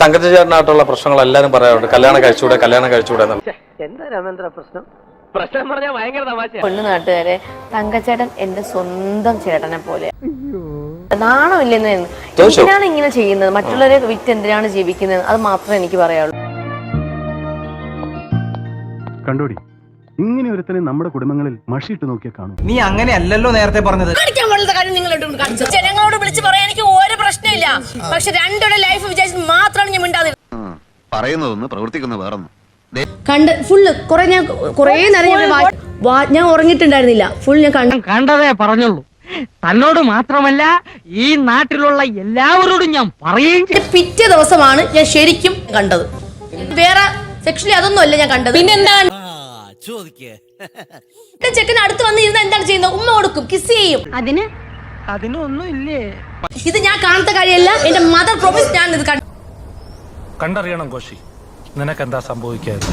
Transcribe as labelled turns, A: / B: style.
A: തങ്കച്ചേട്ടനായിട്ടുള്ള പ്രശ്നങ്ങൾ എല്ലാവരും പറയാറുണ്ട്. കല്യാണം കഴിച്ചൂടെ കല്യാണം കഴിച്ചൂടെ
B: എന്താ രാമേന്ദ്ര പ്രശ്നം?
C: പ്രശ്നം പറഞ്ഞാൽ ഭയങ്കര തമാശ
D: പെണ്ണു നാട്ടുകാരെ തങ്കച്ചേട്ടൻ എന്റെ സ്വന്തം ചേട്ടനെ പോലെ. നാണമില്ലെന്ന്? എന്തിനാണ് ഇങ്ങനെ ചെയ്യുന്നത്? മറ്റുള്ളവരെ വിറ്റ് എന്തിനാണ് ജീവിക്കുന്നത്? അത് മാത്രമേ എനിക്ക് പറയാവുള്ളൂ.
E: കണ്ടോടി ഇങ്ങനെ ഒരുത്തനെ നമ്മുടെ കുടുംബങ്ങളിൽ മഷിയിട്ട് നോക്കിയാൽ കാണും.
F: നീ അങ്ങനെ അല്ലല്ലോ നേരത്തെ പറഞ്ഞത്.
G: കാര്യം കാണിച്ചു? ജനങ്ങളോട് വിളിച്ച് പറയാൻ എനിക്ക് ഒരു പ്രശ്നമില്ല. പക്ഷെ രണ്ടുടെ ലൈഫ് വിചാരിച്ച്
H: പറയുന്നതൊന്ന് പ്രവർത്തിക്കുന്ന വേറൊന്ന്.
G: കണ്ട് ഫുള്ള് കുറെ ഞാൻ കുറെ നേരം ഞാൻ ഞാൻ ഉറങ്ങിയിട്ടുണ്ടായിരുന്നില്ല. ഫുൾ ഞാൻ കണ്ടു
C: കണ്ടതേ പറഞ്ഞുള്ളൂ. തന്നോട് മാത്രമല്ല ഈ നാട്ടിലുള്ള എല്ലാവരോടും ഞാൻ പറയുകയും
G: പിറ്റേ ദിവസമാണ് ഞാൻ ശരിക്കും കണ്ടത്. വേറെ സെക്ഷലി അതൊന്നും അല്ല ഞാൻ കണ്ടത്. പിന്നെന്താണ്? ചെക്കൻ അടുത്ത് വന്നിരുന്ന എന്താണ് ചെയ്യുന്നത്? ഉമ്മ കൊടുക്കും കിസ് ചെയ്യും.
D: അതിന്?
C: അതിനൊന്നും ഇല്ലേ
G: ഇത് ഞാൻ കാണാത്ത കാര്യമല്ല എന്റെ മദർ പ്രോമിസ് ഞാൻ ഇത് കണ്ടു
I: കണ്ടറിയണം കോശി. നിനക്കെന്താ സംഭവിക്കാതെ